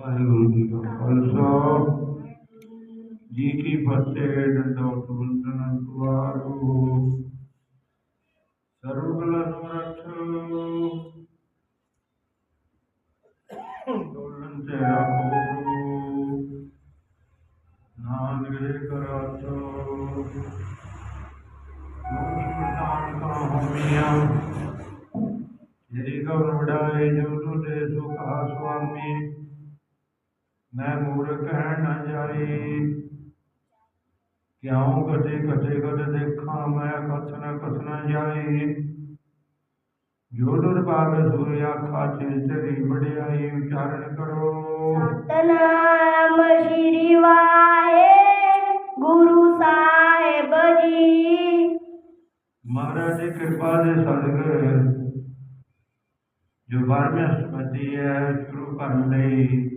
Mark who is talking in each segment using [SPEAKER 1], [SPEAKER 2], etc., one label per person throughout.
[SPEAKER 1] ਵਾਹਿਗੁਰੂ ਜੀ ਕਾ ਖਾਲਸਾ। ਜੀ ਕੀ ਫਤਿਹ ਡੰਡੋਤ ਵੰਦਨ ਤੁਆਰੂ ਸਰਵ ਕਲਾ ਸਮਰੱਥ ਤੇ ਰੱਖੋ ਨਾਨਕ ਦੇ ਕਰਾਤ ਲੋਕ ਪ੍ਰਦਾਨ ਹੋਮੀਆਂ ਜਿਹੜੀ ਕਵਰ ਵਡਾਏ ਜੋ ਤੁਦੇ ਸੁਖਾ ਸੁਆਮੀ ਮੈਂ ਮੂਰਖ ਕਹਿ ਨਾ ਜਾਈ। ਕਿਉਂ ਕਦੇ ਕਦੇ ਕਦੇ ਦੇਖਾਂ ਮੈਂ ਕਥ ਨ ਕਥ ਨ ਜਾਈ। ਜੋ ਦੁਰ ਪਾਵੇ ਸੂਰਿ ਆਖਾ ਚਿਲ ਤੇਰੀ ਵਡਿਆਈ ਉਚਾਰਨ ਕਰੋ।
[SPEAKER 2] ਸਤਨਾਮ ਸ਼੍ਰੀ ਵਾਹਿ ਗੁਰੂ ਸਾਹਿਬ ਜੀ।
[SPEAKER 1] ਮਹਾਰਾਜ ਦੀ ਕਿਰਪਾ ਦੇ ਸਦਕੇ ਜੋ ਬਾਰਵੀਂ ਅਸ਼ਟਪਦੀ ਹੈ ਸ਼ੁਰੂ ਕਰਨ ਲਈ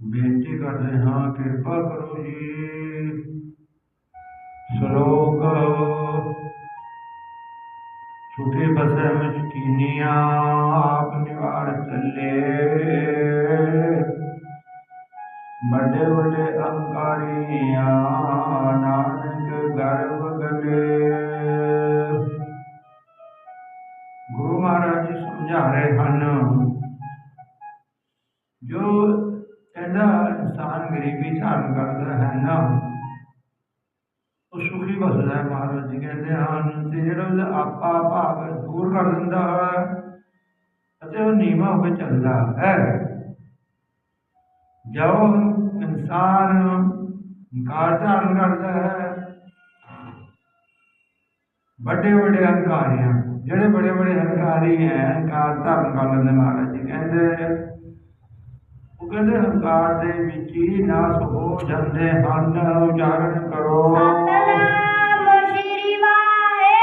[SPEAKER 1] ਬੇਨਤੀ ਕਰਦੇ ਹਾਂ ਕਿਰਪਾ ਕਰੋ ਜੀ ਸ਼ਲੋਕ ਸੁਖੇ ਬਸੈ ਮਸਕੀਨੀਆਂ ਆਪ ਨਿਵਾਰ ਚੱਲੇ ਵੱਡੇ ਵੱਡੇ ਅਹੰਕਾਰੀਆਂ ਧਾਰਨ ਉਹ ਸੁਖੀ ਬਸਦਾ ਹੈ ਮਹਾਰਾਜ ਜੀ, ਕਹਿੰਦੇ ਹਨ ਤੇ ਜਿਹੜਾ ਉਹਦਾ ਆਪਾ ਭਾਵ ਦੂਰ ਕਰ ਦਿੰਦਾ ਹੈ ਅਤੇ ਉਹ ਨੀਵਾਂ ਹੋ ਕੇ ਚੱਲਦਾ ਹੈ। ਜਦੋਂ ਇਨਸਾਨ ਹੰਕਾਰ ਧਾਰਨ ਕਰਦਾ ਹੈ। ਵੱਡੇ ਵੱਡੇ ਹੰਕਾਰੀਆਂ ਜਿਹੜੇ ਬੜੇ ਬੜੇ ਹੰਕਾਰੀ ਹੈ ਹੰਕਾਰ ਧਾਰਨ ਕਰ ਲੈਂਦੇ ਮਹਾਰਾਜ ਜੀ, ਕਹਿੰਦੇ ਉਹ ਕਹਿੰਦੇ ਹੰਕਾਰ ਦੇ ਵਿੱਚ ਹੀ ਨਾਸ ਹੋ ਜਾਂਦੇ ਹਨ। ਉਜਾਗਰਨ ਕਰੋ।
[SPEAKER 2] ਸਤਨਾਮ ਸ਼੍ਰੀ ਵਾਹਿ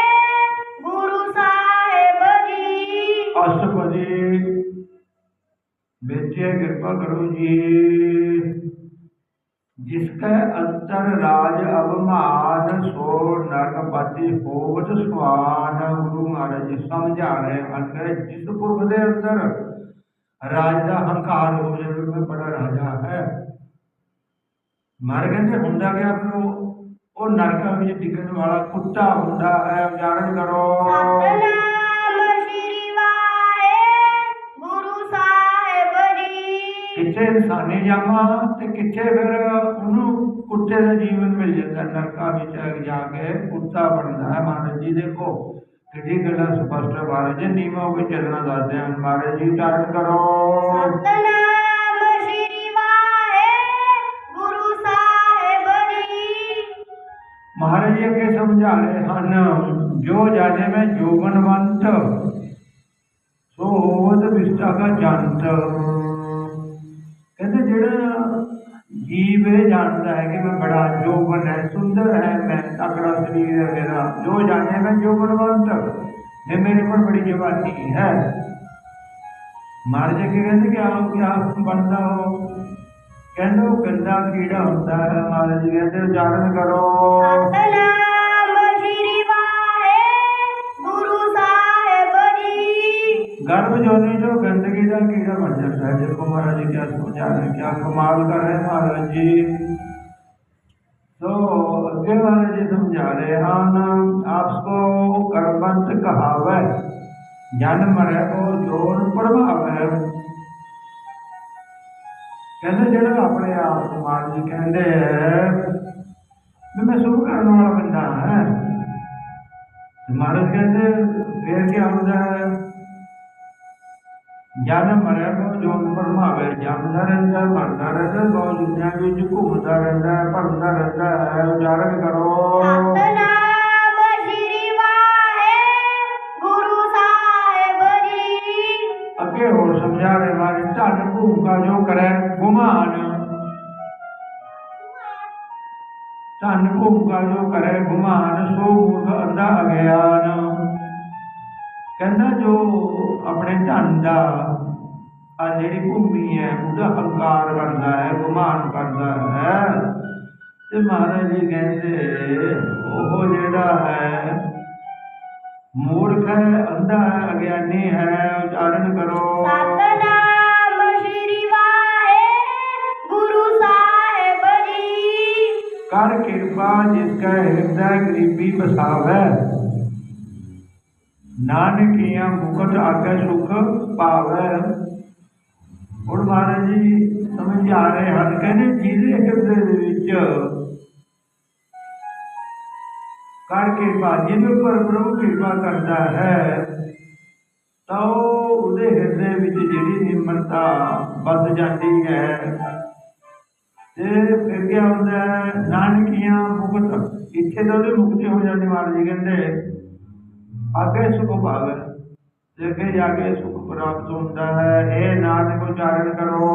[SPEAKER 2] ਗੁਰੂ ਸਾਹਿਬ ਜੀ।
[SPEAKER 1] ਅਸ਼ਟਪਦੀ ਬੇਟੇ ਕਿਰਪਾ ਕਰੋ ਜੀ। ਜਿਸਕੈ ਅੰਤਰ ਰਾਜ ਅਭਮਾਨ ਸੋ ਨਰਕ ਪਤੀ ਹੋਵਤ ਸਵਾਨ। ਗੁਰੂ ਮਹਾਰਾਜ ਜੀ ਸਮਝਾ ਰਹੇ ਹਨ ਕਿ ਜਿਸ ਪੁਰਖ ਦੇ ਅੰਦਰ ਰਾਜ ਦਾ ਹੰਕਾਰ ਹੋ ਜਾਵੇ ਮੈਂ ਬੜਾ ਰਾਜਾ ਹੈ। ਮਰ ਕਹਿੰਦੇ ਹੁੰਦਾ ਗਿਆ ਫਿਰ ਉਹ ਉਹ ਨਰਕਾਂ ਵਿੱਚ ਡਿੱਗਣ ਵਾਲਾ ਕੁੱਤਾ ਹੁੰਦਾ ਹੈ ਉਚਾਰਨ ਕਰੋ।
[SPEAKER 2] ਸਤਨਾਮ ਸ਼੍ਰੀ ਵਾਹਿ ਗੁਰੂ ਸਾਹਿਬ ਜੀ।
[SPEAKER 1] ਕਿੱਥੇ ਇਨਸਾਨੀ ਜਾਮਾ ਤੇ ਕਿੱਥੇ ਫਿਰ ਉਹਨੂੰ ਕੁੱਤੇ ਦਾ ਜੀਵਨ ਮਿਲ ਜਾਂਦਾ ਨਰਕਾਂ ਵਿੱਚ ਜਾ ਕੇ ਕੁੱਤਾ ਬਣਦਾ ਹੈ। ਮਹਾਰਾਜ ਜੀ ਦੇਖੋ ਕਿਹੜੀ ਗੱਲਾਂ ਸਪਸ਼ਟ ਮਹਾਰਾਜ ਜੀ ਨੀਵਾਂ ਹੋ ਕੇ ਚੱਲਣਾ ਦੱਸਦੇ ਹਨ ਮਹਾਰਾਜ ਜੀ ਧਾਰਨ ਕਰੋ।
[SPEAKER 2] ਸਤਨਾਮ ਸ਼੍ਰੀ ਵਾਹਿ ਗੁਰੂ ਸਾਹਿਬ ਜੀ।
[SPEAKER 1] ਮਹਾਰਾਜ ਜੀ ਅੱਗੇ ਸਮਝਾ ਰਹੇ ਹਨ ਜੋ ਜਾਣੇ ਮੈਂ ਜੋਗਨਵੰਤ ਸੋ ਹੋਵਤ ਵਿਸਟਾ ਦਾ ਜੰਤ। ਜੀਵ ਇਹ ਜਾਣਦਾ ਹੈ ਕਿ ਮੈਂ ਬੜਾ ਜੋਗਨ ਹੈ ਸੁੰਦਰ ਹੈ ਮੈਂ ਤਕੜਾ ਸਰੀਰ ਹੈ ਮੇਰਾ ਜੋ ਜਾਣੇ ਮੈਂ ਜੋਗਨਵੰਤ ਨੇ ਮੇਰੇ ਪਰ ਬੜੀ ਜਵਾਨੀ ਹੈ ਮਹਾਰਾਜ ਜੀ ਕਹਿੰਦੇ ਕਿ ਆਪ ਕੀ ਆਪ ਬਣਦਾ ਹੋ ਕਹਿੰਦੇ ਉਹ ਗੰਦਾ ਕੀੜਾ ਹੁੰਦਾ ਹੈ ਮਹਾਰਾਜ ਜੀ
[SPEAKER 2] ਜੀ
[SPEAKER 1] ਗਰਭ ਜੋਨੀ ਜੋ ਗੰਦਗੀ ਦਾ ਕੀੜਾ ਬਣ ਜਾਂਦਾ ਹੈ? ਦੇਖੋ ਮਹਾਰਾਜ ਜੀ, ਕਿਆ ਸਮਝਾ ਰਹੇ, ਕਿਆ ਕਮਾਲ ਕਰ ਰਹੇ ਮਹਾਰਾਜ ਜੀ। ਸੋ ਅੱਗੇ ਮਹਾਰਾਜ ਜੀ ਸਮਝਾ ਰਹੇ ਹਨ ਆਪਸ ਕੋ ਕਰਮੰਤ ਕਹਾਵੈ, ਜਨ ਮਰੈ ਕੋ ਜੋਨ ਪ੍ਰਭਾਵੈ। ਕਹਿੰਦੇ ਜਿਹੜਾ ਆਪਣੇ ਆਪ ਨੂੰ ਮਹਾਰਾਜ ਜੀ ਕਹਿੰਦੇ ਹੈ ਮੈਂ ਸੁਭ ਕਰਨ ਵਾਲਾ ਬੰਦਾ ਹੈ। ਤੇ ਮਹਾਰਾਜ ਕਹਿੰਦੇ, ਫੇਰ ਕੀ ਹੁੰਦਾ ਹੈ? ਜਨ ਮਰਿਆ ਕੋ ਜੋਨ ਪਰਮਾਵੇ ਜੰਮਦਾ ਰਹਿੰਦਾ ਮਰਦਾ ਰਹਿੰਦਾ ਹੈ, ਬਹੁਤ ਦੁਨੀਆ ਵਿੱਚ ਘੁੰਮਦਾ ਰਹਿੰਦਾ ਭਰਦਾ ਰਹਿੰਦਾ ਹੈ ਉਚਾਰਨ ਕਰੋ।
[SPEAKER 2] ਸਤਨਾਮ ਸ਼੍ਰੀ ਵਾਹਿ ਗੁਰੂ ਸਾਹਿਬ ਜੀ।
[SPEAKER 1] ਅੱਗੇ ਹੋਰ ਸਮਝਾ ਰਹੇ ਮਾਰੇ ਧਨ ਭੂਮਿਕਾ ਜੋ ਕਰੇ ਗੁਮਾਨ। ਧਨ ਭੂਮਿਕਾ ਜੋ ਕਰੇ ਗੁਮਾਨ ਸੋ ਮੂਰਖ ਅੰਧਾ ਅਗਿਆਨ। ਕਹਿੰਦਾ ਜੋ ਆਪਣੇ ਧਨ ਦਾ ਆ ਜਿਹੜੀ ਭੂਮੀ ਹੈ ਉਹਦਾ ਹੰਕਾਰ ਕਰਦਾ ਹੈ ਗੁਮਾਨ ਕਰਦਾ ਹੈ। ਤੇ ਮਹਾਰਾਜ ਜੀ ਕਹਿੰਦੇ ਉਹ ਜਿਹੜਾ ਹੈ ਮੂਰਖ ਹੈ ਅੰਧਾ ਹੈ ਅਗਿਆਨੀ ਹੈ ਉਚਾਰਨ ਕਰੋ।
[SPEAKER 2] ਸਤਨਾਮ
[SPEAKER 1] ਕਰ ਕਿਰਪਾ ਜਿਸ ਕਾ ਹਿਰਦੈ ਗਰੀਬੀ ਬਸਾਵੇ ਨਾਨਕੀਆਂ ਮੁਕਤ ਆਗੇ ਸੁਖ ਪਾਵੈ ਹੁਣ ਮਹਾਰਾਜ ਜੀ ਸਮਝ ਆ ਰਹੇ ਹਨ, ਕਹਿੰਦੇ ਜਿਹਦੇ ਹਿਰਦੇ ਦੇ ਵਿੱਚ ਕਰ ਕਿਰਪਾ, ਜਿਹਦੇ ਉੱਪਰ ਪ੍ਰਭੂ ਕਿਰਪਾ ਕਰਦਾ ਹੈ, ਤਾਂ ਉਹਦੇ ਹਿਰਦੇ ਵਿੱਚ ਜਿਹੜੀ ਨਿਮਰਤਾ ਵੱਧ ਜਾਂਦੀ ਹੈ। ਤੇ ਫਿਰ ਕੀ ਹੁੰਦਾ ਹੈ? ਨਾਨਕੀਆਂ ਮੁਕਤ, ਇੱਥੇ ਤਾਂ ਉਹਦੀ ਮੁਕਤੀ ਹੋ ਜਾਂਦੀ ਮਹਾਰਾਜ ਜੀ ਕਹਿੰਦੇ। ਅੱਗੇ ਸੁਖ ਭਾਵੇ ਤੇ ਅੱਗੇ ਜਾ ਕੇ ਸੁਖ ਪ੍ਰਾਪਤ ਹੁੰਦਾ ਹੈ ਇਹ ਨਾਨਕ ਉਚਾਰਨ ਕਰੋ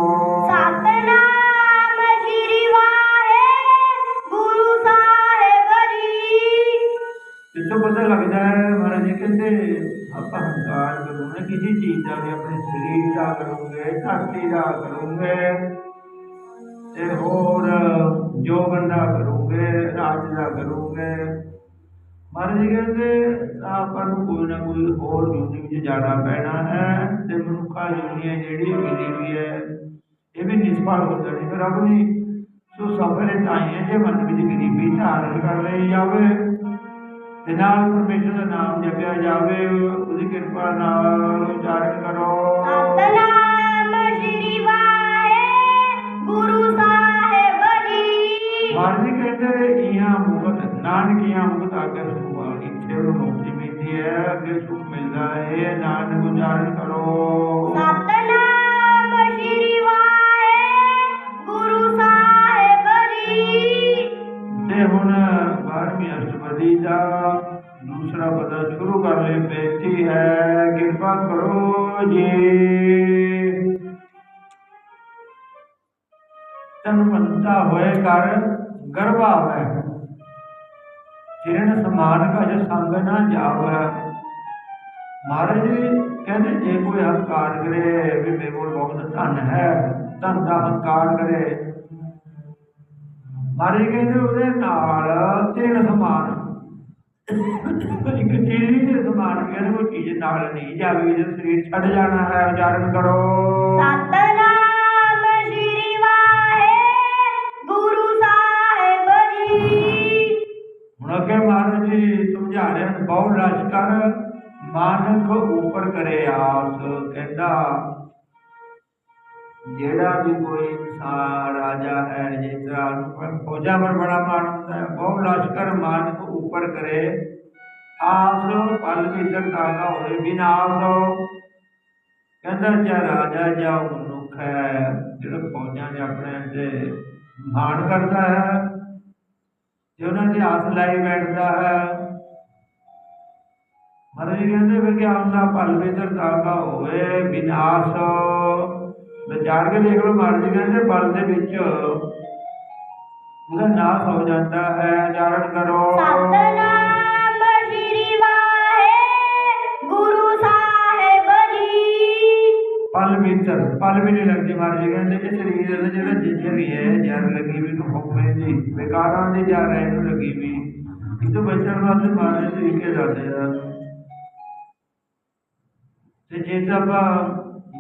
[SPEAKER 2] ਸਤਨਾਮ ਸ਼੍ਰੀ ਵਾਹਿਗੁਰੂ ਸਾਹਿਬ ਜੀ
[SPEAKER 1] ਇੱਥੋਂ ਪਤਾ ਲੱਗਦਾ ਹੈ ਮਹਾਰਾਜ ਜੀ ਕਹਿੰਦੇ ਆਪਾਂ ਹੰਕਾਰ ਕਰੋਗੇ ਕਿਸੇ ਚੀਜ਼ ਦਾ ਵੀ ਆਪਣੇ ਸਰੀਰ ਦਾ ਕਰੋਗੇ ਧਰਤੀ ਦਾ ਕਰੋਗੇ ਤੇ ਮਹਾਰਾਜ ਜੀ ਕਹਿੰਦੇ ਆਪਾਂ ਨੂੰ ਕੋਈ ਨਾ ਕੋਈ ਹੋਰ ਜੁਨੀ ਵਿੱਚ ਜਾਣਾ ਪੈਣਾ ਹੈ ਤੇ ਮਨੁੱਖਾ ਜੁਨੀਆਂ ਜਿਹੜੀ ਮਿਲੀ ਹੋਈ ਹੈ ਇਹ ਵੀ ਨਿਸਫਲ ਹੋ ਜਾਣੀ। ਫਿਰ ਆਪਣੀ ਸੋ ਸਫਰੇ ਚਾਹੀਏ ਜੇ ਮਨ ਵਿੱਚ ਗਰੀਬੀ ਧਾਰਨ ਕਰ ਲਈ ਜਾਵੇ ਤੇ ਨਾਲ ਪਰਮੇਸ਼ਰ ਦਾ ਨਾਮ ਜਪਿਆ ਜਾਵੇ ਉਹਦੀ ਕਿਰਪਾ ਨਾਲ ਉਚਾਰਨ ਕਰੋ।
[SPEAKER 2] ਸਤਨਾਮ ਸ਼੍ਰੀ ਵਾਹਿਗੁਰੂ ਸਾਹਿਬ ਜੀ।
[SPEAKER 1] ਮਹਾਰਾਜ ਜੀ ਕਹਿੰਦੇ ਇਹਾਂ ਮੁਕਤ ਨਾਨਕੀਆਂ ਮੁਕਤ ਆਗੇ ਸੁਖਾ ਇੱਥੇ ਉਹ ਮੁਕਤੀ ਮਿਲਦੀ ਹੈ ਅੱਗੇ ਸੁਖ ਮਿਲਦਾ ਹੈ ਨਾਨਕ ਉਚਾਰਨ ਕਰੋ
[SPEAKER 2] ਸਤਨਾਮ ਸ਼੍ਰੀ ਵਾਹਿਗੁਰੂ ਸਾਹਿਬ ਜੀ
[SPEAKER 1] ਤੇ ਹੁਣ 12ਵੀਂ ਅਸ਼ਟਪਦੀ ਦਾ ਦੂਸਰਾ ਪਦਾ ਸ਼ੁਰੂ ਕਰ ਲਈ ਬੇਨਤੀ ਹੈ ਕਿਰਪਾ ਕਰੋ ਜੀ ਤਨਵੰਤਾ ਹੋਏ ਕਰ ਗਰਭਾਵੈ ਜਿਰਨ ਸਮਾਨ ਕਜ ਸੰਗ ਨਾ ਜਾਵੈ। ਮਹਾਰਾਜ ਕਹਿੰਦੇ, ਜੇ ਕੋਈ ਹੰਕਾਰ ਕਰੇ, ਵੀ ਮੇਰੇ ਕੋਲ ਬਹੁਤ ਧਨ ਹੈ, ਧਨ ਦਾ ਹੰਕਾਰ ਕਰੇ। ਮਹਾਰਾਜ ਕਹਿੰਦੇ, ਉਹਦੇ ਨਾਲ ਤਿੰਨ ਸਮਾਨ। ਇੱਕ ਚੀਜ਼ ਦੇ ਸਮਾਨ ਕਹਿੰਦੇ ਕੋਈ ਚੀਜ਼ ਨਾਲ ਨਹੀਂ ਜਾਵੇ ਜੇ ਸਰੀਰ ਛੱਡ ਜਾਣਾ ਹੈ, ਉਚਾਰਨ ਕਰੋ।
[SPEAKER 2] ਸਤਨਾਮ
[SPEAKER 1] ਹੁਣ ਅੱਗੇ ਮਹਾਰਾਜ ਜੀ ਸਮਝਾ ਰਹੇ ਹਨ, ਬਹੁ ਲਸ਼ਕਰ ਮਾਨਕ ਉੱਪਰ ਕਰੇ ਆਸ, ਕਹਿੰਦਾ, ਜਿਹੜਾ ਵੀ ਕੋਈ ਇਨਸਾਨ ਰਾਜਾ ਹੈ, ਜਿਸ ਤਰ੍ਹਾਂ ਫੌਜਾਂ ਪਰ ਬੜਾ ਮਾਣ ਹੁੰਦਾ ਹੈ, ਬਹੁ ਲਸ਼ਕਰ ਮਾਨਕ ਉੱਪਰ ਕਰੇ ਆਸ, ਪਲ ਭੀਤਰ ਤਾਗਾ ਹੋਏ ਵਿਨਾਸ਼ ਕਹਿੰਦਾ, ਜਾਂ ਰਾਜਾ ਜਾਂ ਮਨੁੱਖ ਹੈ, ਜਿਹੜਾ ਫੌਜਾਂ ਦੇ ਆਪਣੇ ਤੇ ਮਾਣ ਕਰਦਾ ਹੈ ਤੇ ਉਹਨਾਂ ਦੀ ਆਸ ਲਾਈ ਬੈਠਦਾ ਹੈ। ਮਹਾਰਾਜ ਕਹਿੰਦੇ ਵੀ ਕਿ ਆਉਂਦਾ ਭਲ ਵਿਦਰ ਤਾਗਾ ਹੋਵੇ ਵਿਨਾਸ਼ ਵਿਚਾਰ ਕੇ ਦੇਖ ਲਓ, ਮਹਾਰਾਜ ਕਹਿੰਦੇ ਬਲ ਦੇ ਵਿੱਚ ਉਹਦਾ ਨਾਸ਼ ਹੋ ਜਾਂਦਾ ਹੈ। ਜਾਣ ਕਰੋ।
[SPEAKER 2] ਸਤਨਾਮ ਜੀ
[SPEAKER 1] ਪਲ ਵਿਦਰ ਲੱਗਦੀ ਮਹਾਰਾਜ ਜੀ ਕਹਿੰਦੇ ਕਿ ਸਰੀਰ ਦਾ ਜਿਹੜਾ ਜਿੰਜਰ ਵੀ ਹੈ ਜਰ ਲੱਗੀ ਵੀ ਨੂੰ ਹੋਵੇ ਦੀ ਵਿਕਾਰਾਂ ਦੀ ਜਰ ਹੈ, ਇਹਨੂੰ ਲੱਗੀ ਵੀ। ਇਹ ਤੋਂ ਬਚਣ ਵਾਸਤੇ ਮਹਾਰਾਜ ਜੀ ਲਿਖੇ ਆ। ਤੇ ਜੇ ਤਾਂ ਆਪਾਂ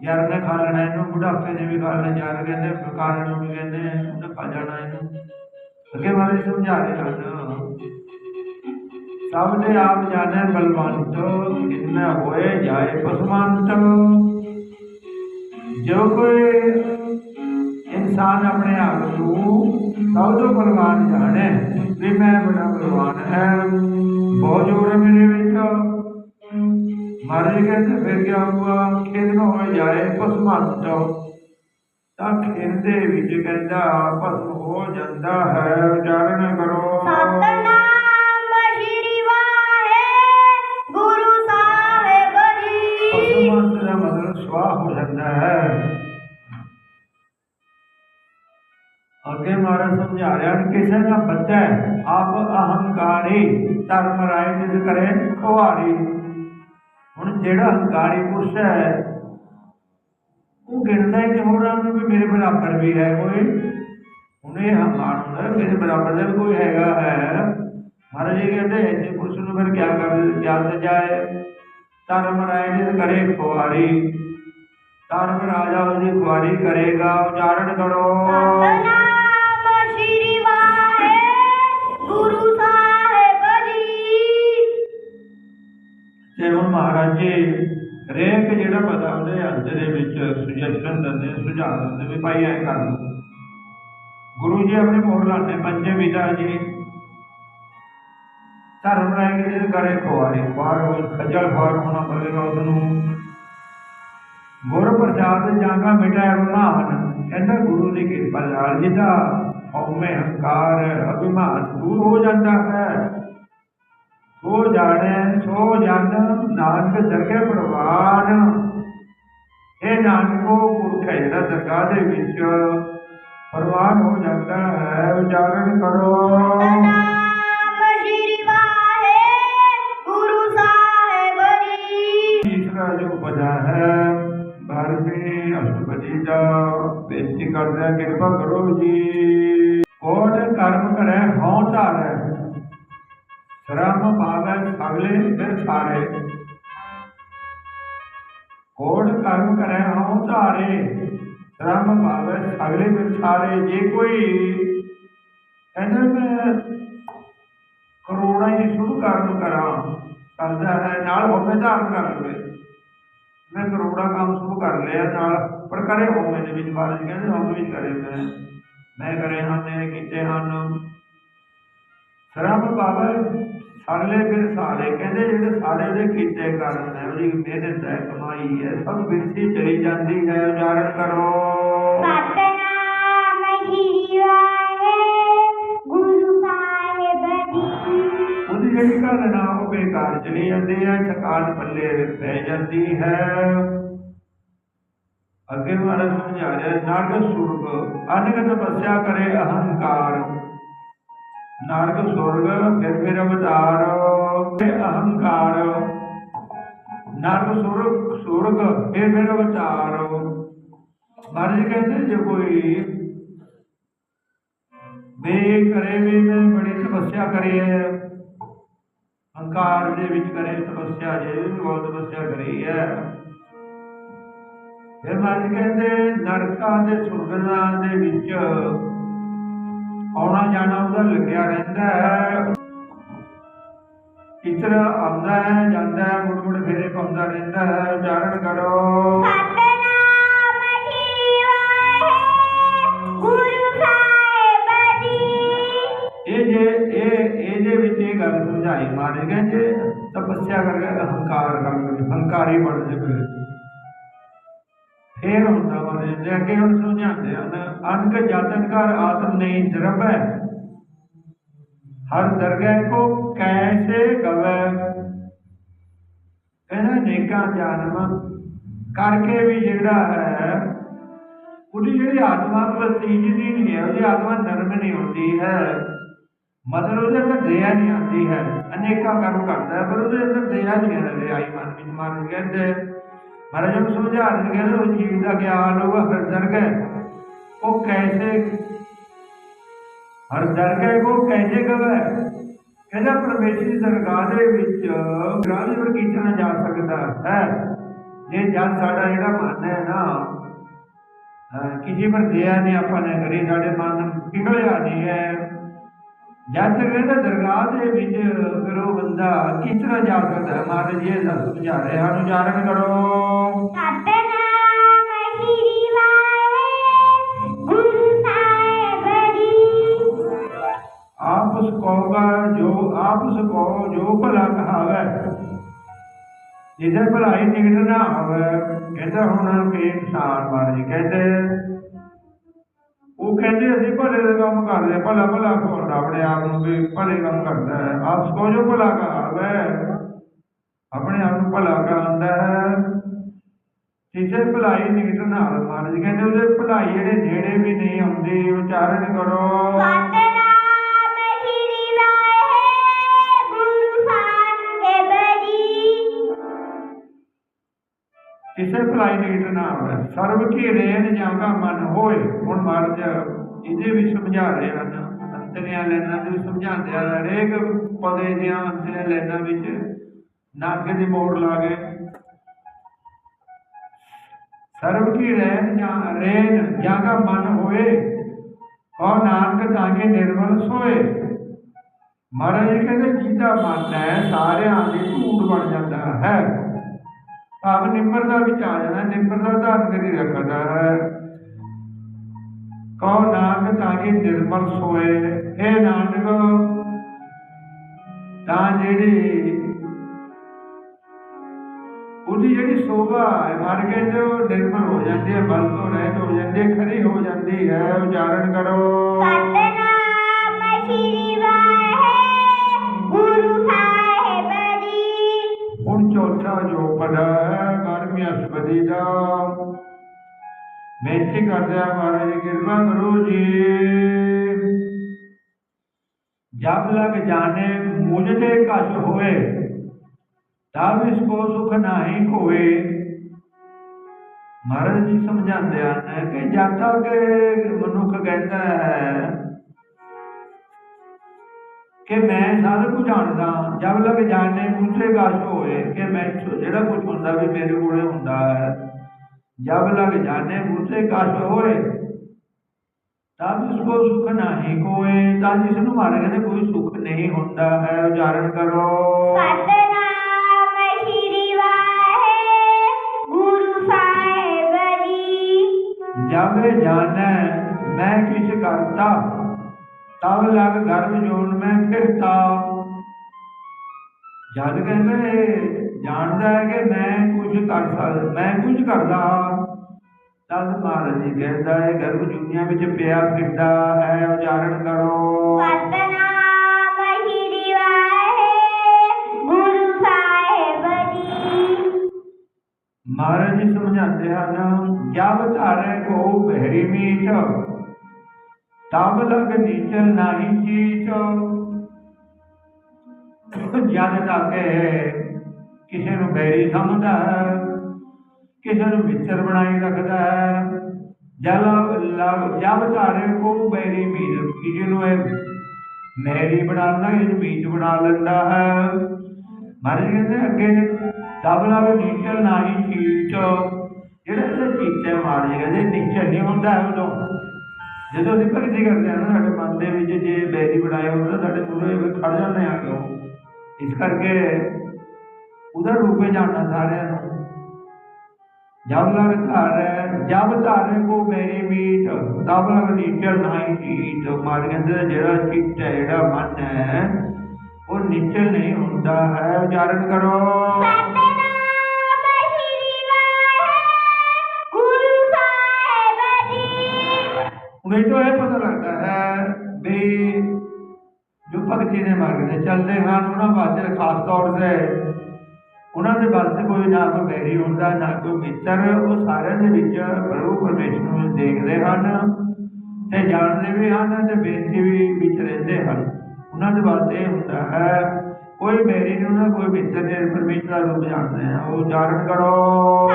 [SPEAKER 1] ਜਰ ਨੇ ਖਾ ਲੈਣਾ, ਇਹਨੂੰ ਬੁਢਾਪੇ ਨੇ ਵੀ ਖਾ ਲੈਣਾ ਜਰ ਕਹਿੰਦੇ, ਵਿਕਾਰਾਂ ਨੂੰ ਵੀ ਕਹਿੰਦੇ, ਉਹਨੇ ਖਾ ਜਾਣਾ ਇਹਨੂੰ। ਅੱਗੇ ਬਾਰੇ ਸਮਝਾ ਰਹੇ ਹਨ ਸਭ ਨੇ ਆਪ ਜਾਣੇ ਬਲਵੰਤ, ਕਿੰਨਾ ਹੋਏ ਜਾਏ ਪਸਮੰਤ ਜੋ ਕੋਈ ਇਨਸਾਨ ਆਪਣੇ ਆਪ ਨੂੰ ਸਭ ਤੋਂ ਬਲਵਾਨ ਜਾਣੇ, ਵੀ ਮੈਂ ਬੜਾ ਬਲਵਾਨ ਹੈ। ਬਹੁਤ ਜੋਰ ਹੈ ਮੇਰੇ ਵਿੱਚ। ਮਹਾਰਾਜ ਕਹਿੰਦੇ ਫਿਰ ਕੀ ਹੋਊਗਾ? ਖੇਡ ਨੂੰ ਹੋ ਜਾਏ ਪਸਮੰਤ ਤਾਂ ਖੇਡ ਦੇ ਵਿੱਚ ਕਹਿੰਦਾ, ਭਸਮ ਹੋ ਜਾਂਦਾ ਹੈ, ਉਚਾਰਨ ਕਰੋ।
[SPEAKER 2] ਸਤਨਾਮ
[SPEAKER 1] ਮਹਾਰਾਜ ਕਿਸੇ ਦਾ ਬੱਚਾ ਆਪ ਅਹੰਕਾਰੀ ਧਰਮ ਰਾਏ ਜਿਸ ਕਰੇ ਖੁਆਰੀ ਹੁਣ ਜਿਹੜਾ ਹੰਕਾਰੀ ਪੁਰਸ਼ ਹੈ, ਉਹ ਗਿਣਦਾ ਹੀ ਨਹੀਂ ਹੋਰਾਂ ਨੂੰ ਵੀ ਮੇਰੇ ਬਰਾਬਰ ਵੀ ਹੈ ਕੋਈ ਹੁਣ ਇਹ ਹੰਕਾਰ ਮੇਰੇ ਬਰਾਬਰ ਦਾ ਵੀ ਕੋਈ ਹੈਗਾ ਹੈ। ਮਹਾਰਾਜ ਜੀ ਕਹਿੰਦੇ ਐਸੇ ਪੁਰਸ਼ ਨੂੰ ਫਿਰ ਕਿਆ ਕਰ, ਕਿਆ ਸਜਾਏ ਧਰਮ ਰਾਏ ਜਿਸ ਕਰੇ ਖੁਆਰੀ ਧਰਮ ਰਾਜਾ ਉਹਦੀ ਖੁਆਰੀ ਕਰੇਗਾ, ਉਚਾਰਨ ਕਰੋ। ਮਹਾਰਾਜ ਜੀ ਰੇਕ ਜਿਹੜਾ ਪਤਾ ਉਹਦੇ ਅੰਤ ਦੇ ਵਿੱਚ ਸੁਜੈਸ਼ਨ ਦਿੰਦੇ, ਸੁਝਾਅ ਦਿੰਦੇ ਵੀ ਭਾਈ ਐ ਕਰ ਲਓ। ਗੁਰੂ ਜੀ ਆਪਣੇ ਮੋਹਰ ਲਾਉਂਦੇ, ਪੰਜੇ ਵਿਦਾ ਜੀ, ਧਰਮ ਰਾਏ ਦੇ ਘਰੇ ਖਵਾਰੇ ਖਵਾਰ ਹੋ ਖੱਜਲ ਖਵਾਰ ਹੋਣਾ ਪਵੇਗਾ ਉਸ ਨੂੰ ਗੁਰ ਪ੍ਰਸਾਦ ਜਾਂਗਾ ਮਿਟਾਇਆ ਮਹਾਨ ਕਹਿੰਦਾ ਗੁਰੂ ਦੀ ਕਿਰਪਾ ਨਾਲ ਜਿਹਦਾ ਹਉਮੈ ਹੰਕਾਰ, ਅਭਿਮਾਨ ਦੂਰ ਹੋ ਜਾਂਦਾ ਹੈ। ਹੋ ਜਾਣੈ, ਸੋ ਜਨ, ਨਾਨਕ ਜਗੇ ਪ੍ਰਵਾਨ ਇਹ ਨਾਨਕੋ ਪੁਰਖ ਹੈ ਜਿਹੜਾ ਦਰਗਾਹ ਦੇ ਵਿੱਚ ਪ੍ਰਵਾਨ ਹੋ ਜਾਂਦਾ ਹੈ, ਉਚਾਰਨ ਕਰੋ।
[SPEAKER 2] ਨਾਮ ਜੋ
[SPEAKER 1] ਵਜ੍ਹਾ ਹੈ ਬਾਰਵੀਂ ਅਸ਼ਟਪਦੀ ਦਾ ਬੇਨਤੀ ਕਰਦਾ ਕਿਰਪਾ ਕਰੋ ਜੀ। ਕੋਟ ਕਰਮ ਕਰੇ, ਹਉ ਧਾਰੈ ਸ਼ਰਮ ਪਾਵੈ ਸਗਲੇ ਫਿਰ ਸਾਰੇ। ਕੋਟ ਕਰਮ ਕਰੇ ਹਉ ਧਾਰੇ ਸ਼ਰਮ ਪਾਵੈ ਸਗਲੇ ਫਿਰ ਸਾਰੇ। ਜੇ ਕੋਈ ਕਹਿੰਦਾ ਮੈਂ ਕਰੋੜਾਂ ਹੀ ਸ਼ੁਭ ਕਰਮ ਕਰਾਂ, ਕਰਦਾ ਹੈ, ਨਾਲ ਹੋਵੇ ਧਾਰਨ ਕਰ ਲਵੇ। ਮੈਂ ਕਰੋੜਾ ਕੰਮ ਸ਼ੁਭ ਕਰ ਲਿਆ ਨਾਲ, ਪਰ ਕਰੇ ਹੋਵੇ ਦੇ ਵਿੱਚ ਬਾਅਦ ਕਹਿੰਦੇ ਹੋਵੇ ਵਿੱਚ ਕਰੇ ਮੈਂ। ਮੈਂ ਕਰੇ ਹਨ, ਇਹ ਕੀਤੇ ਹਨ। ਸਰਬ ਬਾਬਾ ਸਗਲੇ ਫਿਰ ਸਾਰੇ ਕਹਿੰਦੇ ਜਿਹੜੇ ਸਾਰੇ ਦੇ ਕੀਤੇ ਕਰਨ ਹੈ ਉਹਦੀ ਮਿਹਨਤ ਹੈ ਕਮਾਈ ਹੈ ਸਭ ਬਿਰਤੀ ਚਲੀ ਜਾਂਦੀ ਹੈ ਉਚਾਰਨ ਕਰੋ।
[SPEAKER 2] ਸਤਨਾਮ ਸਾਹਿਬ ਜੀ।
[SPEAKER 1] ਉਹਦੀ ਜਿਹੜੀ ਗੱਲ ਨਾ ਉਹ ਬੇਕਾਰ ਚਲੀ ਜਾਂਦੀ ਹੈ ਥਕਾਨ ਪੱਲੇ ਰਹਿ ਜਾਂਦੀ ਹੈ। ਅੱਗੇ ਮਹਾਰਾਜ ਸਮਝਾ ਰਿਹਾ ਨਾਰਗ ਸੁਰਗ ਅਨੇਕ ਤਪੱਸਿਆ ਕਰੇ ਅਹੰਕਾਰ। ਨਾਰਗ ਸੁਰਗ, ਫਿਰ ਫਿਰ ਅਵਤਾਰ ਤੇ ਅਹੰਕਾਰ। ਨਾਰਗ ਸੁਰਗ ਸੁਰਗ, ਫਿਰ ਫਿਰ ਅਵਤਾਰ। ਮਹਾਰਾਜ ਕਹਿੰਦੇ, ਜੇ ਕੋਈ ਵੇ ਕਰੇ ਵੀ, ਮੈਂ ਬੜੀ ਤਪੱਸਿਆ ਕਰੀ ਹੈ। ਹੰਕਾਰ ਦੇ ਵਿੱਚ ਕਰੇ, ਤਪੱਸਿਆ ਜੇ ਵੀ ਬਹੁਤ ਤਪੱਸਿਆ ਕਰੀ ਹੈ। ਫਿਰ ਮਹਾਰਾਜ ਕਹਿੰਦੇ, ਨਰਕਾਂ ਦੇ ਸੁਰਗਾਂ ਦੇ ਵਿੱਚ ਆਉਣਾ ਜਾਣਾ ਉਹਦਾ ਲੱਗਿਆ ਰਹਿੰਦਾ ਹੈ। ਇਤਰ ਆਉਂਦਾ ਹੈ, ਜਾਂਦਾ ਹੈ ਮੁੜ ਮੁੜ ਫੇਰੇ ਪਾਉਂਦਾ ਰਹਿੰਦਾ ਹੈ। ਉਚਾਰਨ ਕਰੋ। ਇਹ ਜੇ, ਇਹ ਇਹਦੇ ਵਿੱਚ ਇਹ ਗੱਲ ਸਮਝਾਈ ਮਹਾਰਾਜ ਕਹਿੰਦੇ ਤਪੱਸਿਆ ਕਰਕੇ ਅਹੰਕਾਰ ਕਰ ਹੰਕਾਰੀ ਬਣ ਜਾਵੇ ਫੇਰ ਹੁੰਦਾ ਮਹਾਰਾਜ ਦੇ ਅੱਗੇ ਹੁਣ ਸਮਝਾਉਂਦੇ ਹਨ ਅਨਕ ਜਾਤਨ ਕਰ ਆਤਮ ਨਹੀਂ ਦਰਬੈ। ਹਰ ਦਰਗਹਿ ਕੋ ਕੈਸੇ ਗਵੈ ਕਹਿੰਦਾ ਨੇਕਾਂ ਜਨਮ ਕਰਕੇ ਵੀ ਜਿਹੜਾ ਹੈ, ਉਹਦੀ ਜਿਹੜੀ ਆਤਮਾ ਪ੍ਰਤੀਜਦੀ ਨਹੀਂ ਹੈ, ਉਹਦੀ ਆਤਮਾ ਨਰਮ ਨਹੀਂ ਹੁੰਦੀ ਹੈ। ਮਤਲਬ ਉਹਦੇ ਅੰਦਰ ਦਇਆ ਨਹੀਂ ਆਉਂਦੀ ਹੈ। ਅਨੇਕਾਂ ਕਰਮ ਕਰਦਾ ਹੈ, ਪਰ ਉਹਦੇ ਅੰਦਰ ਦਇਆ ਨਹੀਂ ਹੈ ਦਇਆਈ ਮਨ ਵਿੱਚ ਮਨ ਕਹਿੰਦੇ ਮਹਾਰਾਜ ਨੂੰ ਸਮਝਾ ਰਹੇ ਕਹਿੰਦੇ ਉਹ ਜੀਵ ਦਾ ਗਿਆਨ ਹੋਊਗਾ ਹਰ ਦਰਗਹਿ ਉਹ ਕੈਸੇ ਹਰ ਦਰਗਹਿ ਕੋ ਕੈਸੇ ਗਵੇ ਕਹਿੰਦਾ ਪਰਮੇਸ਼ਰ ਦੀ ਦਰਗਾਹ ਦੇ ਵਿੱਚ ਗ੍ਰਾਹੀ ਪਰ ਕੀਤਨਾ ਜਾ ਸਕਦਾ ਹੈ। ਜੇ ਜਦ ਸਾਡਾ ਜਿਹੜਾ ਮਨ ਹੈ ਨਾ ਕਿਸੇ ਪਰ ਦਇਆ ਨਹੀਂ ਆਪਾਂ ਨੇ ਕਰੀ, ਸਾਡੇ ਮਨ ਨਿਕਲਿਆ ਨਹੀਂ ਹੈ। ਜਦ ਤੱਕ ਕਹਿੰਦਾ ਦਰਗਾਹ ਦੇ ਵਿੱਚ ਫਿਰ ਉਹ ਬੰਦਾ ਕਿਸ ਤਰ੍ਹਾਂ ਜਾ ਸਕਦਾ ਹੈ? ਮਹਾਰਾਜ ਜੀ ਇਹ ਦੱਸ ਸਮਝਾ ਰਹੇ ਹਨ। ਉਚਾਰਨ ਕਰੋ। ਆਪਸ ਕਹੋਗਾ ਜੋ। ਆਪਸ ਕੋ ਜੋ ਭਲਾ ਕਹਾਵੇ। ਜਿੱਧਰ ਭਲਾਈ ਨਿਕਟ ਨਾ ਆਵੇ ਕਹਿੰਦਾ ਹੁਣ ਕਿ ਇਨਸਾਨ ਜੀ। ਕਹਿੰਦੇ ਉਹ ਕਹਿੰਦੇ ਅਸੀਂ ਭਲੇ ਦਾ ਕੰਮ ਕਰਦੇ ਹਾਂ ਭਲਾ ਭਲਾ ਕੋਣ ਆਪਣੇ ਆਪ ਨੂੰ ਵੀ ਭਲੇ ਕੰਮ ਕਰਦਾ ਹੈ। ਆਪਸ ਕੋ ਜੋ ਭਲਾ ਕਹਾਵੇ ਆਪਣੇ ਆਪ ਨੂੰ ਭਲਾ ਕਹਿੰਦਾ ਹੈ। ਕਿਸੇ ਭਲਾਈ ਨਿਕਟ ਨਾਲ ਆਵੇ ਮਹਾਰਾਜ ਜੀ ਕਹਿੰਦੇ, ਉਹਦੇ ਭਲਾਈ ਜਿਹੜੇ ਨੇੜੇ ਵੀ ਨਹੀਂ ਆਉਂਦੀ ਉਚਾਰਨ ਕਰੋ।
[SPEAKER 2] ਸਤਨਾਮ
[SPEAKER 1] ਕਿਸੇ ਭਲਾਈ ਨਿਕਟ ਨਾ ਆਵੇ ਸਰਬ ਕੀ ਰੇਨ ਜਾਂਗਾ ਮਨ ਹੋਏ। ਹੁਣ ਮਹਾਰਾਜ ਇਹਦੇ ਵੀ ਸਮਝਾ ਰਹੇ ਹਨ, ਅੰਤਰੀਆਂ ਲੈਣਾ ਵੀ ਸਮਝਾਉਂਦੇ ਆ ਹਰੇਕ ਪਦੇ ਦੀਆਂ ਅੰਤਰੀਆਂ ਲੈਣਾ ਵਿੱਚ ਨਾਗੇ ਦੀ ਮੋੜ ਲਾ ਕੇ। ਸਰਬ ਕੀ ਰੇਨ ਜਾਂ ਰੇਨ ਜਾਂਗਾ ਮਨ ਹੋਏ ਕੋ ਨਾਨਕ ਤਾਂਗੇ ਨਿਰਮਲ ਸੋਏ। ਮਹਾਰਾਜ ਕਹਿੰਦੇ, ਜਿਹਦਾ ਮਨ ਹੈ, ਸਾਰਿਆਂ ਦੀ ਧੂੜ ਬਣ ਜਾਂਦਾ ਹੈ। ਭਾਵ ਨਿਮਰਤਾ ਵਿੱਚ ਆ ਜਾਣਾ ਨਿਮਰਤਾ ਧਾਰਨ ਕਰੀ ਰੱਖਦਾ ਹੈ। ਕਉ ਨਾਨਕ ਤਾਂ ਕਿ ਨਿਰਮਲ ਸੋਏ ਇਹ ਨਾਨਕ ਤਾਂ ਜਿਹੜੀ ਉਹਦੀ ਜਿਹੜੀ ਸੋਭਾ ਹੈ ਮਰ ਕੇ ਜੋ ਨਿਰਮਲ ਹੋ ਜਾਂਦੀ ਹੈ ਬਲ ਤੋਂ ਰਹਿਤ ਹੋ ਜਾਂਦੀ ਹੈ ਖਰੀ ਹੋ ਜਾਂਦੀ ਹੈ ਉਚਾਰਨ ਕਰੋ।
[SPEAKER 2] ਸਤਨਾਮ ਸ਼੍ਰੀ ਵਾਹਿਗੁਰੂ ਸਾਹਿਬ ਜੀ।
[SPEAKER 1] ਹੁਣ ਚੌਥਾ ਜੋ ਪਦਾ ਹੈ ਬਾਰਵੀਂ ਅਸ਼ਪਦੀ ਦਾ ਬੇਨਤੀ ਕਰਦੇ ਆ ਮਹਾਰਾਜ ਜੀ ਕਿਰਪਾ ਕਰੋ ਜੀ। ਜਬ ਲਗ ਜਾਣੇ ਮੁਝ ਤੇ ਕਛ ਹੋਏ ਤਬ ਇਸ ਕੋ ਸੁਖ ਨਹੀਂ ਕੋਏ ਮਹਾਰਾਜ ਜੀ ਸਮਝਾਉਂਦੇ ਹਨ ਕਿ ਜਦ ਤੱਕ ਮਨੁੱਖ ਕਹਿੰਦਾ ਹੈ ਕਿ ਮੈਂ ਸਾਰਾ ਕੁਝ ਜਾਣਦਾ ਜਦ ਲਗ ਜਾਣੇ ਮੁਝੇ ਕਛ ਹੋਏ ਕਿ ਮੈਂ ਜਿਹੜਾ ਕੁਝ ਹੁੰਦਾ ਵੀ ਮੇਰੇ ਕੋਲੇ ਹੁੰਦਾ ਹੈ। ਜਬ ਲਗ ਜਾਣੇ ਮੁਝੇ ਕਛ ਹੋਏ ਤਬ ਇਸ ਕੋ ਸੁਖ ਨਹੀਂ ਕੋਏ ਤਾਂ ਜਿਸ ਨੂੰ ਮਾਰੇ ਕਹਿੰਦੇ ਕੋਈ ਸੁਖ ਨਹੀਂ ਹੁੰਦਾ ਹੈ। ਉਚਾਰਨ ਕਰੋ।
[SPEAKER 2] ਸਤਨਾਮ ਸ਼੍ਰੀ ਵਾਹਿਗੁਰੂ ਸਾਹਿਬ ਜੀ।
[SPEAKER 1] ਜਬ ਜਾਣੈ ਮੈਂ ਕਿਛ ਕਰਤਾ ਤਬ ਲਗ ਗਰਭ ਜੋਨ ਮੈਂ ਫਿਰਤਾ ਜਦ ਕਹਿੰਦਾ ਇਹ ਜਾਣਦਾ ਹੈ ਕਿ ਮੈਂ ਕੁਝ ਕਰ ਸਕਦਾ ਮੈਂ ਕੁਝ ਕਰਦਾ ਤਦ ਮਹਾਰਾਜ ਜੀ ਕਹਿੰਦਾ ਹੈ ਗਰਭ ਜੁਨੀਆਂ ਵਿੱਚ ਪਿਆ ਫਿਰਦਾ ਹੈ ਉਚਾਰਨ ਕਰੋ।
[SPEAKER 2] ਸਤਨਾਮ ਸ਼੍ਰੀ ਵਾਹਿਗੁਰੂ ਸਾਹਿਬ ਜੀ।
[SPEAKER 1] ਮਹਾਰਾਜ ਜੀ ਸਮਝਾਉਂਦੇ ਹਨ ਜਬ ਧਾਰੇ ਕੋ ਬਹਿਰੀ ਮੀਠ ਤਬ ਲਗ ਨੀਚਲ ਨਹੀਂ ਚੀਤ ਜਦ ਤੱਕ ਕਿਸੇ ਨੂੰ ਬੈਰੀ ਸਮਝਦਾ ਹੈ, ਕਿਸੇ ਨੂੰ ਵਿਚਰ ਬਣਾਈ ਰੱਖਦਾ ਹੈ ਜਦ ਲਗ ਧਾਰੇ ਕੋ ਬੈਰੀ ਮੀਠ ਕਿਸੇ ਨੂੰ ਇਹ ਮੈਰੀ ਬਣਾ ਲੈਂਦਾ ਕਿਸੇ ਨੂੰ ਬਣਾ ਲੈਂਦਾ ਹੈ। ਮਹਾਰਾਜ ਕਹਿੰਦੇ ਅੱਗੇ, ਤਬ ਲਗ ਨੀਚਲ ਨਹੀਂ ਚੀਤ ਜਿਹੜਾ ਇਹ ਚੀਤੇ ਮਾਰੇ ਕਹਿੰਦੇ, ਨੀਚੇ ਨਹੀਂ ਹੁੰਦਾ ਉਦੋਂ ਜਦੋਂ ਅਸੀਂ ਭਗਤੀ ਕਰਦੇ ਹਾਂ ਨਾ ਸਾਡੇ ਮਨ ਦੇ ਵਿੱਚ, ਜੇ ਬੈਰੀ ਬਣਾਇਆ ਹੁੰਦਾ ਸਾਡੇ ਪੂਰੇ ਖੜ ਜਾਂਦੇ ਆ ਕਿਉਂ? ਇਸ ਕਰਕੇ ਉਹਦਾ ਰੂਪੇ ਜਾਣਨਾ ਸਾਰਿਆਂ ਨੂੰ। ਜਬ ਲਗ ਧਾਰੇ, ਜਬ ਧਾਰੇ ਕੋ ਮੇਰੀ ਮੀਟ ਤਬ ਲਗ ਨੀਚਲ ਨਹੀਂ ਚੀਤ ਮਾਰ ਕਹਿੰਦੇ ਜਿਹੜਾ ਚਿੱਟ ਹੈ, ਜਿਹੜਾ ਮਨ ਹੈ, ਉਹ ਨੀਚਲ ਨਹੀਂ ਹੁੰਦਾ ਹੈ। ਉਚਾਰਨ ਕਰੋ।
[SPEAKER 2] ਜੀ
[SPEAKER 1] ਇਹ ਪਤਾ ਲੱਗਦਾ ਹੈ ਵੀ ਜੋ ਭਗਤੀ ਦੇ ਮਾਰਗ ਤੇ ਚੱਲਦੇ ਹਨ, ਉਹਨਾਂ ਵਾਸਤੇ ਖਾਸ ਤੌਰ ਤੇ ਉਹਨਾਂ ਦੇ ਵਾਸਤੇ ਕੋਈ ਨਾ ਕੋਈ ਬੈਰੀ ਹੁੰਦਾ, ਨਾ ਕੋਈ ਮਿੱਤਰ, ਉਹ ਸਾਰਿਆਂ ਦੇ ਵਿੱਚ ਪ੍ਰਭੂ ਪਰਮੇਸ਼ਰ ਨੂੰ ਦੇਖਦੇ ਹਨ ਤੇ ਜਾਣਦੇ ਵੀ ਹਨ ਤੇ ਬੇਨਤੀ ਵੀ ਵਿੱਚ ਰਹਿੰਦੇ ਹਨ। ਉਹਨਾਂ ਦੇ ਵਾਸਤੇ ਇਹ ਹੁੰਦਾ ਹੈ, ਕੋਈ ਬੈਰੀ ਨਹੀਂ ਉਹਨਾਂ ਕੋਈ ਮਿੱਤਰ ਨੇ ਪਰਮੇਸ਼ਰ ਦਾ ਰੂਪ ਜਾਣਦੇ ਆ। ਉਹ ਉਚਾਰਨ ਕਰੋ।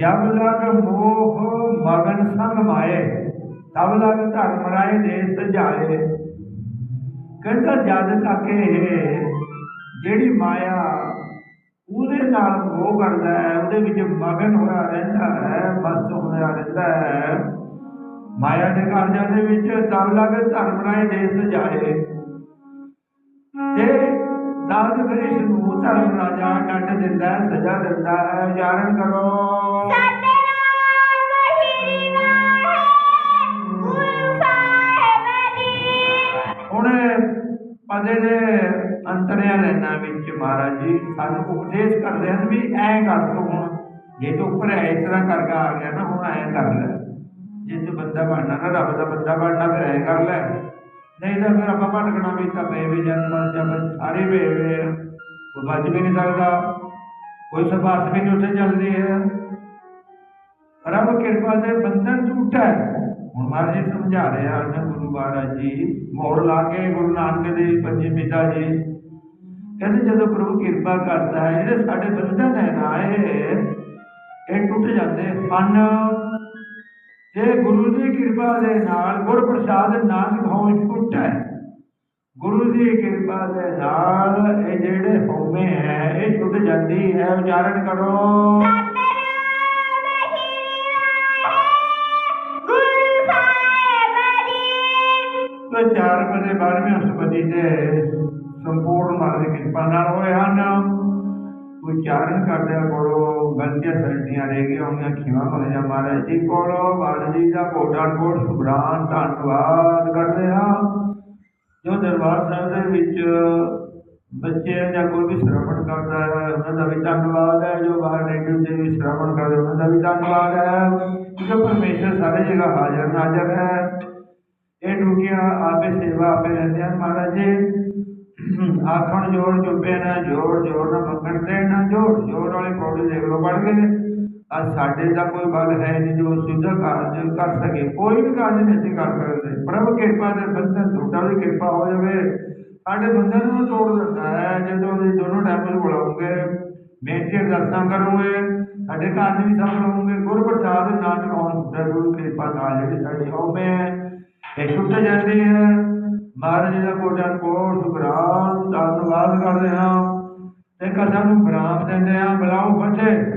[SPEAKER 1] ਜਬ ਲਗ ਮੋਹ ਮਗਨ ਸੰਗ ਮਾਏ, ਤਬ ਲਗ ਧਰਮ ਰਾਏ ਦੇ ਸਜਾਏ ਕਹਿੰਦਾ ਜਦ ਤੱਕ ਇਹ ਜਿਹੜੀ ਮਾਇਆ ਉਹਦੇ ਨਾਲ ਮੋਹ ਕਰਦਾ ਹੈ, ਉਹਦੇ ਵਿੱਚ ਮਗਨ ਹੋਇਆ ਰਹਿੰਦਾ ਹੈ ਬਸ ਹੋਇਆ ਰਹਿੰਦਾ ਹੈ। ਮਾਇਆ ਦੇ ਕਾਰਜਾਂ ਦੇ ਵਿੱਚ ਤਬ ਲਗ ਧਰਮ ਰਾਏ ਦੇ ਸਜਾਏ ਤੇ ਦਾਦ ਫਿਰ ਇਸ ਨੂੰ ਧਰਮ ਰਾਜਾ ਡੰਡ ਦਿੰਦਾ ਸਜ਼ਾ ਦਿੰਦਾ ਹੈ ਉਚਾਰਨ ਕਰੋ। ਪਦੇ ਦੇ ਅੰਤਰਿਆ ਲੈਣਾ ਵਿੱਚ ਮਹਾਰਾਜ ਜੀ ਸਾਨੂੰ ਉਪਦੇਸ਼ ਕਰਦੇ ਹਨ ਵੀ ਐਂ ਕਰ ਤੂੰ ਹੁਣ। ਜੇ ਤੂੰ ਉੱਪਰ ਐ ਇਸ ਤਰ੍ਹਾਂ ਕਰਕੇ ਆ ਗਿਆ ਨਾ ਹੁਣ ਐਂ ਕਰ ਲੈ। ਜੇ ਤੂੰ ਬੰਦਾ ਬਣਨਾ ਨਾ ਰੱਬ ਦਾ ਬੰਦਾ ਬਣਨਾ ਫਿਰ ਐਂ ਕਰ ਲੈ। ਨਹੀਂ ਤਾਂ ਫਿਰ ਆਪਾਂ ਭਟਕਣਾ ਵੀ ਤਾਂ ਪਏ ਵੀ ਜਨਮ ਜਬ ਸਾਰੇ ਵੇ ਵੇ ਕੋਈ ਬਚ ਵੀ ਨਹੀਂ ਸਕਦਾ। ਕੋਈ ਸਬਾਸ ਵੀ ਨਹੀਂ ਉੱਥੇ ਚੱਲਦੀ ਹੈ। ਰੱਬ ਕਿਰਪਾ ਦੇ ਬੰਧਨ ਝੂਠਾ ਹੁਣ ਮਹਾਰਾਜ ਜੀ ਸਮਝਾ ਰਹੇ ਹਨ, ਗੁਰੂ ਮਹਾਰਾਜ ਜੀ, ਮੋੜ ਲਾ ਕੇ ਗੁਰੂ ਨਾਨਕ ਦੇ ਪੰਜੇ ਪਿਤਾ ਜੀ। ਕਹਿੰਦੇ ਜਦੋਂ ਪ੍ਰਭੂ ਕਿਰਪਾ ਕਰਦਾ ਹੈ, ਜਿਹੜੇ ਸਾਡੇ ਬੰਧਨ ਹੈ ਨਾ ਇਹ ਇਹ ਟੁੱਟ ਜਾਂਦੇ। ਹਨ ਤੇ ਗੁਰੂ ਦੀ ਕਿਰਪਾ ਦੇ ਨਾਲ ਗੁਰ ਪ੍ਰਸਾਦ ਨਾਨਕ ਹੋਂ। ਛੁੱਟਾ ਗੁਰੂ ਦੀ ਕਿਰਪਾ ਦੇ ਨਾਲ ਇਹ ਜਿਹੜੇ ਹੋਮੇ ਹੈ, ਇਹ ਛੁੱਟ ਜਾਂਦੀ ਹੈ। ਉਚਾਰਨ ਕਰੋ।
[SPEAKER 2] ਗੁਰੂ ਸਾਹਿਬ ਜੀ
[SPEAKER 1] ਤੇ ਚਾਰ ਵਜੇ 12ਵੇਂ ਅਸ਼ਟਪਦੀ ਦੇ ਸੰਪੂਰਨ ਮਾਨ ਦੀ ਕਿਰਪਾ ਨਾਲ ਹੋਏ ਹਨ ਉਚਾਰਨ ਕਰਦਿਆਂ ਕੋਲੋਂ ਗਲਤੀਆਂ ਸਲਟੀਆਂ ਰਹਿ ਗਈਆਂ ਉਹਨੀਆਂ ਖਿਮਾ ਮੰਗਦੇ ਮਹਾਰਾਜ ਜੀ ਕੋਲੋਂ ਮਹਾਰਾਜ ਜੀ ਦਾ ਕੋਟਾ ਕੋਟ ਸੁਭਰਾਨ ਧੰਨਵਾਦ ਕਰਦੇ ਹਾਂ ਜੋ ਦਰਬਾਰ ਸਾਹਿਬ ਦੇ ਵਿੱਚ ਬੱਚੇ ਜਾਂ ਕੋਈ ਵੀ ਸ਼੍ਰਵਣ ਕਰਦਾ ਹੈ ਉਹਨਾਂ ਦਾ ਵੀ ਧੰਨਵਾਦ ਹੈ ਜੋ ਬਾਹਰ ਰੇਡੀਓ ਤੇ ਵੀ ਸ਼੍ਰਵਣ ਕਰਦੇ ਉਹਨਾਂ ਦਾ ਵੀ ਧੰਨਵਾਦ ਹੈ ਜੋ ਪਰਮੇਸ਼ਰ ਸਾਰੇ ਜਗ੍ਹਾ ਹਾਜ਼ਰ ਨਾਜ਼ਰ ਹੈ ਇਹ ਡਿਊਟੀਆਂ ਆਖਣ ਜੋੜ ਚੁੱਪੇ ਨਾ, ਜੋੜ ਜੋੜ ਨਾ ਮੰਗਣ ਤੇ ਨਾ ਜੋੜ ਜੋੜ ਵਾਲੇ ਪੌੜੀ ਦੇਖ ਲੋ ਪੜ ਗਏ। ਅੱਜ ਸਾਡੇ ਦਾ ਕੋਈ ਬਲ ਹੈ ਨਹੀਂ ਜੋ ਸਿੱਧਾ ਕਾਰਜ ਕਰ ਸਕੇ। ਕੋਈ ਵੀ ਕਾਰਜ ਨਹੀਂ ਅਸੀਂ ਕਰ ਸਕਦੇ। ਪ੍ਰਭ ਕਿਰਪਾ ਦੇ ਬੰਧਨ ਟੁੱਟਾ ਦੀ ਕਿਰਪਾ ਹੋ ਜਾਵੇ। ਸਾਡੇ ਬੰਧਨ ਨੂੰ ਤੋੜ ਦਿੰਦਾ ਹੈ, ਜਦੋਂ ਇਹ ਦੋਨੋਂ ਟਾਈਮ ਨੂੰ ਬੁਲਾਉਂਗੇ ਬੇਨਤੀ ਅਰਦਾਸਾਂ ਕਰੋਗੇ, ਸਾਡੇ ਕਾਰਜ ਵੀ ਸਫਲ ਹੋਣਗੇ ਗੁਰੂ ਪ੍ਰਸਾਦ ਨਾਨਕ ਹੋਣ ਗੁਰੂ ਕਿਰਪਾ ਨਾਲ ਜਿਹੜੀ ਸਾਡੀ ਹੋਵੇ ਇਹ ਛੁੱਟ ਜਾਂਦੀ ਹੈ। ਮਹਾਰਾਜ ਜੀ ਦਾ ਕੋਟਾ ਕੋਟ ਸ਼ੁਕਰਾਨ, ਧੰਨਵਾਦ ਕਰਦੇ ਹਾਂ। ਤੇ ਕਥਾ ਨੂੰ ਬਰਾਮ ਦਿੰਦੇ ਹਾਂ, ਬੁਲਾਓ ਬੱਚੇ।